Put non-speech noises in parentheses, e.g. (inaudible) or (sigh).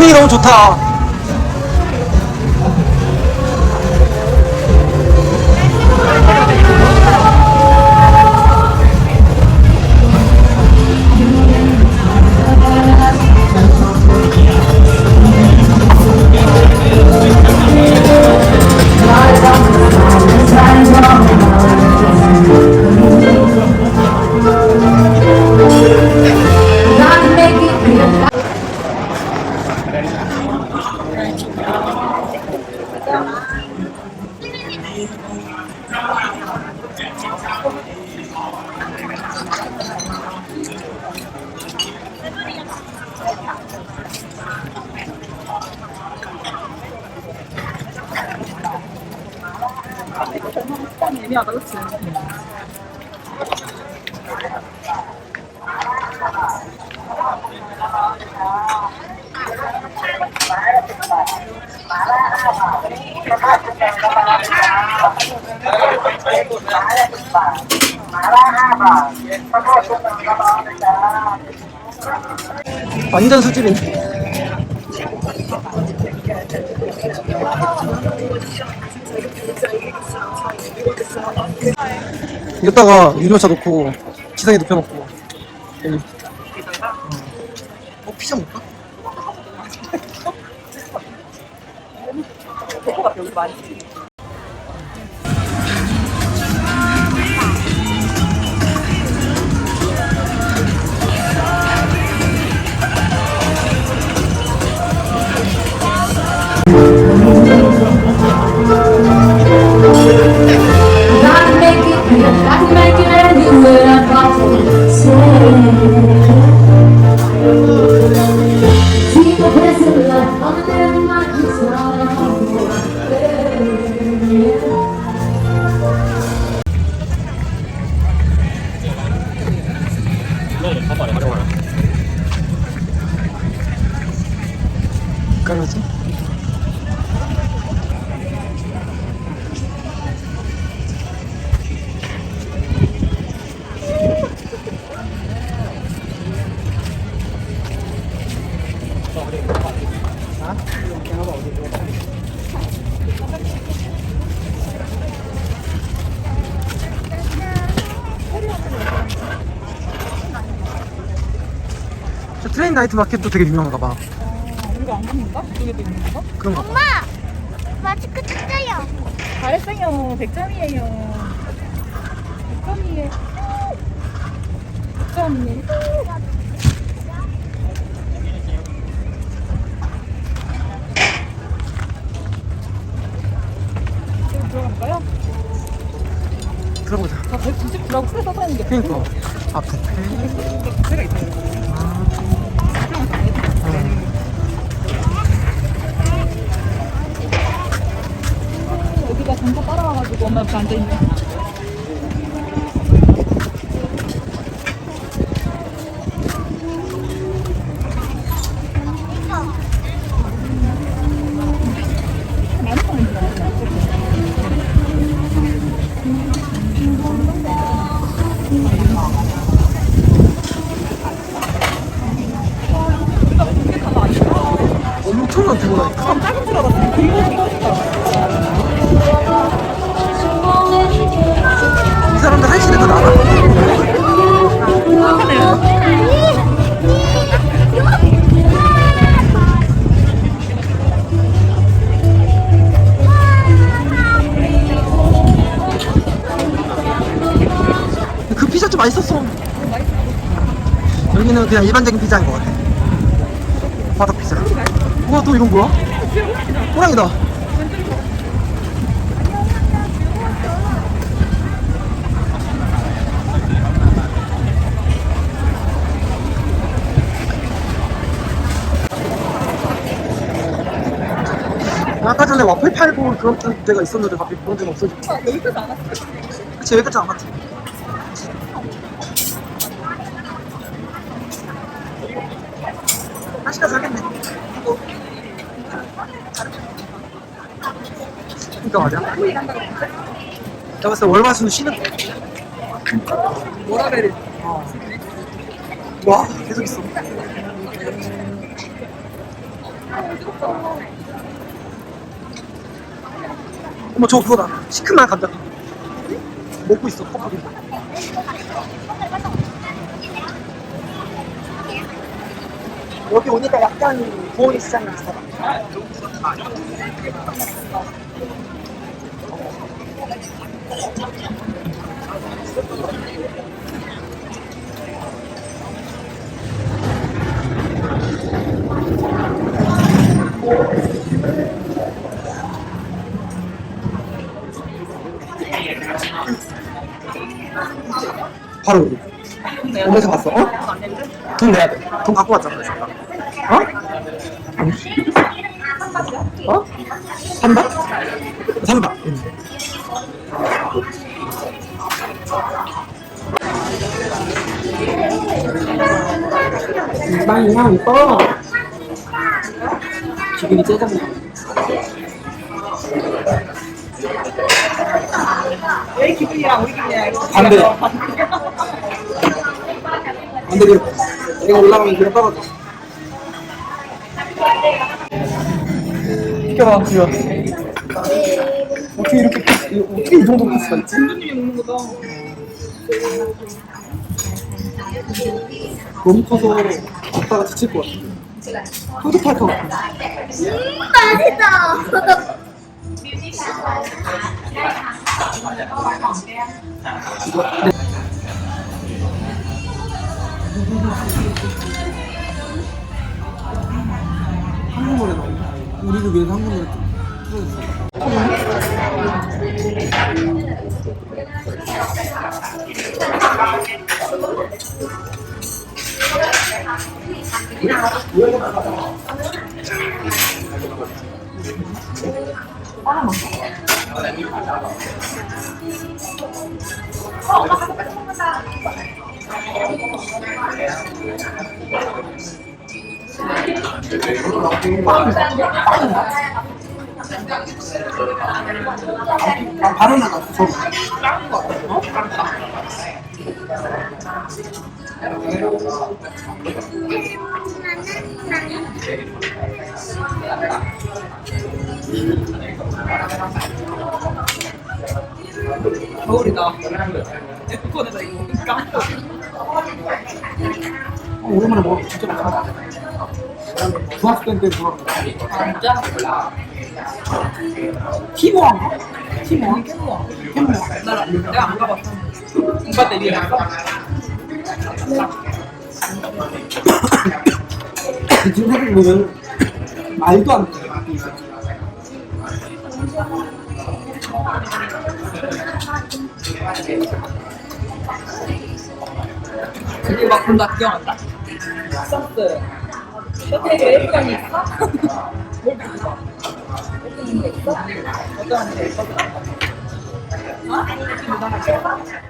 분위기 너무 좋다. 애매하다 그치? 완전 수집인데. 이겼다가 유모차 놓고 지상에 눕혀놓고 여기. 어 피자? 데코가 (laughs) 여기 많이 저 트레인 나이트 마켓도 되게 유명한가 봐. 우리가 안 갔는가? 그게도 있는 건가? 그런가 봐. 엄마 마스크 뜯어요. 잘했어요 100점이에요 100점이에요 100점이에요 지금 들어갈까요? 들어보자. 다 199라고 풀에 써서 있는 게 그니까. 我们反对你。 맛있었어. 여기는 그냥 일반적인 피자인 것 같아. 바다 피자. 우와, 또 이건 뭐야? 호랑이다. 아까 전에 와플 팔고 그런 데가 있었는데 갑자기 그런 데가 없어졌어. 여기까지 안 왔어. 그치 여기까지 안 갔지. 한시간 살겠네. 말이야. 내가 봤을 때 월화수는 쉬는 거. 뭐라 그래? 와 계속 있어. 어머 저거 그거다. 시큼한 감자. 먹고 있어 커플이. 여기 오니까 약간 시장 비슷하다. 바로. 오면서 봤어. 어? 돈 내야 돼. 돈 갖고 왔잖아. 빵이 향 이뻐. 기분이 째졌네. 내 기분이랑 우리 기분이랑 이거 반대. 근데 그 (laughs) 내가 올라가면 그래 떨어져. 비켜봐, 지금. 어떻게 이렇게 이- 어떻게 이 정도 코스가 있지? 손님이 먹는 거다. 너무 커서 아빠가 지칠 것 같아. 뿌듯할 것 같아. 맛있다. 한국어를 나온다. 우리를 위해서 틀어줬어. 아, Oh, makasih 바로 나갔어. 저거. 어? 겨울이다. 에프콘에다 이거 깜짝. 어, 오랜만에 먹어. 진짜 맛있다. 중학생 때 먹어. 진짜? 티모한가? 티모한? 캠모아. 티모. 나 내가 안 가봤어. 오빠 때 이해 갔어? 지금 생각해보면 말도 안 돼. 그게 막 본다 기억한다. 소스. 셔틀 예쁘게 있어? (laughs) 예쁜 거 있어? 어떤 게 있어? 어?